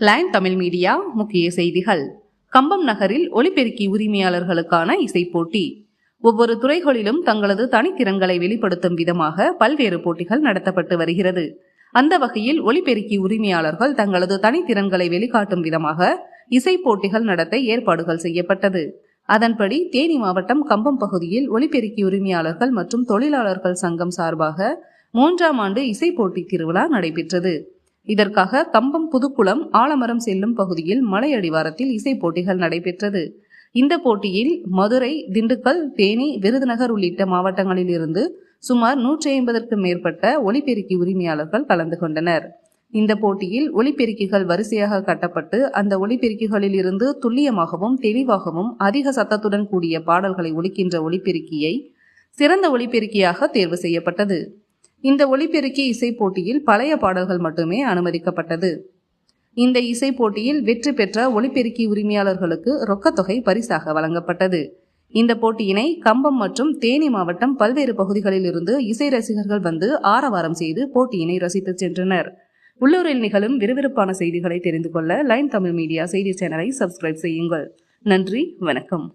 Line Tamil media முக்கிய செய்திகள். கம்பம் நகரில் ஒலிபெருக்கி உரிமையாளர்களுக்கான இசைப்போட்டி ஒவ்வொரு துறைகளிலும் தங்களது தனித்திறன்களை வெளிப்படுத்தும் விதமாக பல்வேறு போட்டிகள் நடத்தப்பட்டு வருகிறது. அந்த வகையில் ஒலிபெருக்கி உரிமையாளர்கள் தங்களது தனித்திறன்களை வெளிக்காட்டும் விதமாக இசைப் போட்டிகள் நடத்த ஏற்பாடுகள் செய்யப்பட்டது. அதன்படி தேனி மாவட்டம் கம்பம் பகுதியில் ஒலிபெருக்கி உரிமையாளர்கள் மற்றும் தொழிலாளர்கள் சங்கம் சார்பாக மூன்றாம் ஆண்டு இசைப்போட்டி திருவிழா நடைபெற்றது. இதற்காக கம்பம் புதுக்குளம் ஆலமரம் செல்லும் பகுதியில் மலை அடிவாரத்தில் இசை போட்டிகள் நடைபெற்றது. இந்த போட்டியில் மதுரை திண்டுக்கல் தேனி விருதுநகர் உள்ளிட்ட மாவட்டங்களில் இருந்து சுமார் நூற்றி ஐம்பதற்கும் மேற்பட்ட ஒலிபெருக்கி உரிமையாளர்கள் கலந்து கொண்டனர். இந்த போட்டியில் ஒலிபெருக்கிகள் வரிசையாக கட்டப்பட்டு அந்த ஒலிபெருக்கிகளில் இருந்து துல்லியமாகவும் தெளிவாகவும் அதிக சத்தத்துடன் கூடிய பாடல்களை ஒலிக்கின்ற ஒலிபெருக்கியை சிறந்த ஒலிபெருக்கியாக தேர்வு செய்யப்பட்டது. இந்த ஒளிபெருக்கி இசை போட்டியில் பழைய பாடல்கள் மட்டுமே அனுமதிக்கப்பட்டது. இந்த இசை போட்டியில் வெற்றி பெற்ற ஒளிபெருக்கி உரிமையாளர்களுக்கு ரொக்கத்தொகை பரிசாக வழங்கப்பட்டது. இந்த போட்டியினை கம்பம் மற்றும் தேனி மாவட்டம் பல்வேறு பகுதிகளில் இருந்து இசை ரசிகர்கள் வந்து ஆரவாரம் செய்து போட்டியினை ரசித்து சென்றனர். உள்ளூரில் நிகழும் விறுவிறுப்பான செய்திகளை தெரிந்து கொள்ள லைன் தமிழ் மீடியா செய்தி சேனலை சப்ஸ்கிரைப் செய்யுங்கள். நன்றி வணக்கம்.